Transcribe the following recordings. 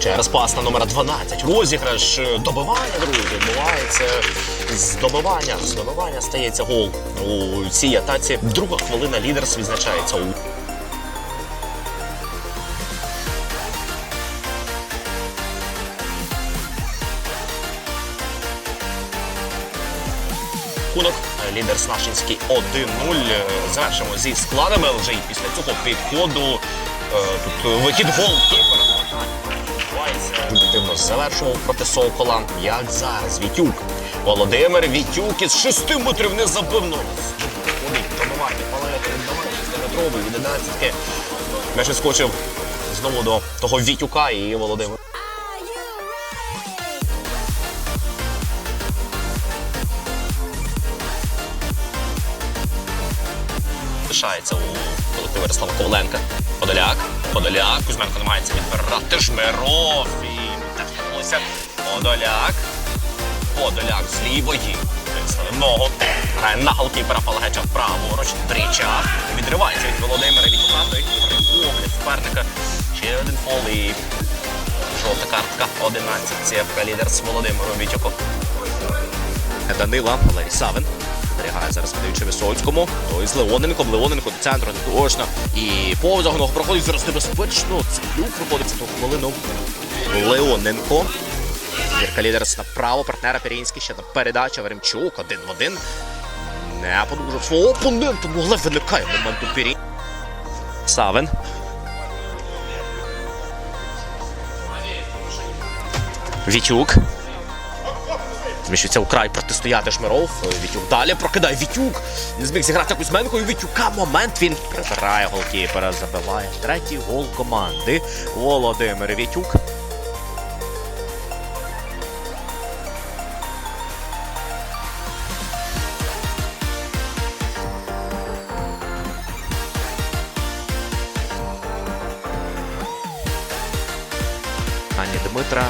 Через пас на номер 12. Розіграш е, добивання, друзі. Відбувається здобивання. Здобивання стається гол у цій атаці. Друга хвилина лідерс відзначається у рахунок. Лідер Снашинський 1-0. Е, Завершимо зі складами, вже і після цього підходу. Е, Тут вихід голкіпера. Відбувається. Активно завершував проти Сокола. Як зараз Вітюк. Володимир Вітюк із 6 метрів не забив. Ну, Ходить, пробивання, палети, віддавати 6-метровий від 11. М'яч скочив знову до того Вітюка і Володимир. Лишається у колективі Ярослава Коваленка. Подоляк, Подоляк, Кузьменко намагається відбирати Жмиров. І відбулося. Подоляк. Подоляк з лівої. Ногу. Грає на голкіпера Палагеча праворуч. Тріча. Відривається від Володимира Вітюка. Той погляд суперника. Ще один фол жовта картка. 11. Цєвка лідер з Володимиром Вітюком. Данила, Валерій Савин. Зберігає зараз подаючи Висоцькому. Той з Леоненком. Леоненко до центру точно. І повз проходить зараз небезпечно. Цеплюк виходить за ту хвилину. Леоненко. Зірка лідерс направо. Партнера Пірінський ще на передача. Веремчук один в один. Не подужав свого опонента. Але виникає момент у Пірі. Савин. Вітюк. Зміщується у край протистояти Шмиров. Вітюк далі прокидає Вітюк. Не зміг зіграти Кузьменко. І Вітюка момент він прибирає голкіпера. Забиває третій гол команди. Володимир Вітюк. Ані Дмитра.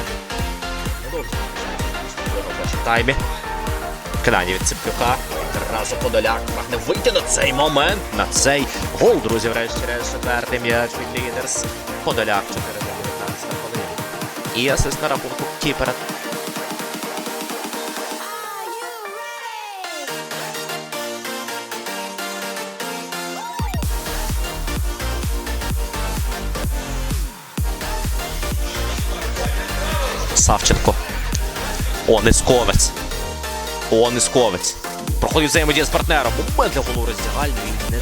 Таймі. Кидання від Цеплюка. Одразу Подоляк прагне вийти на цей момент. На цей гол, друзі, врешті-решт четвертий м'яч від лідерс. Подоляк 4 19 хвилина. І асист на рахунку Кіпера. Савченко. Онисковець. Онисковець. Проходить взаємодія з партнером. Момент для голу роздягальної не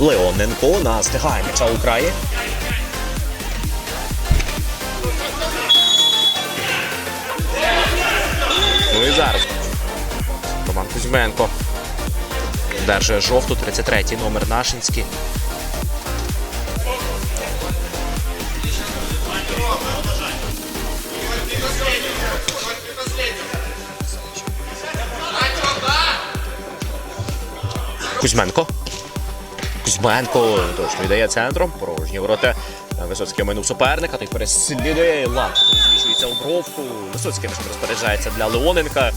Леоненко настигає м'яча у краї. Ну і зараз. Роман Кузьменко. Держує жовту, 33-й номер Нашинський. Кузьменко. Кузьменко точно віддає центром. Порожні ворота. Висоцький минув суперника. Той переслідує. Лап змішується у бровку. Висоцький розпоряджається для Леоненка.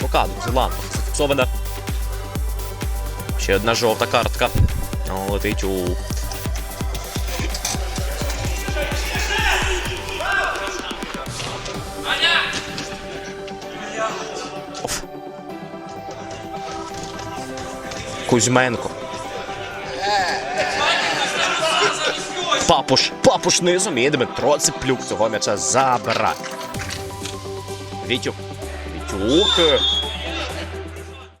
Друзі, лампа зафіксована. Ще одна жовта картка. Летить у Кузьменко. Папуш. Папуш низом і Дмитро Цеплюк цього м'яча забирає. Вітюк. Вітюк.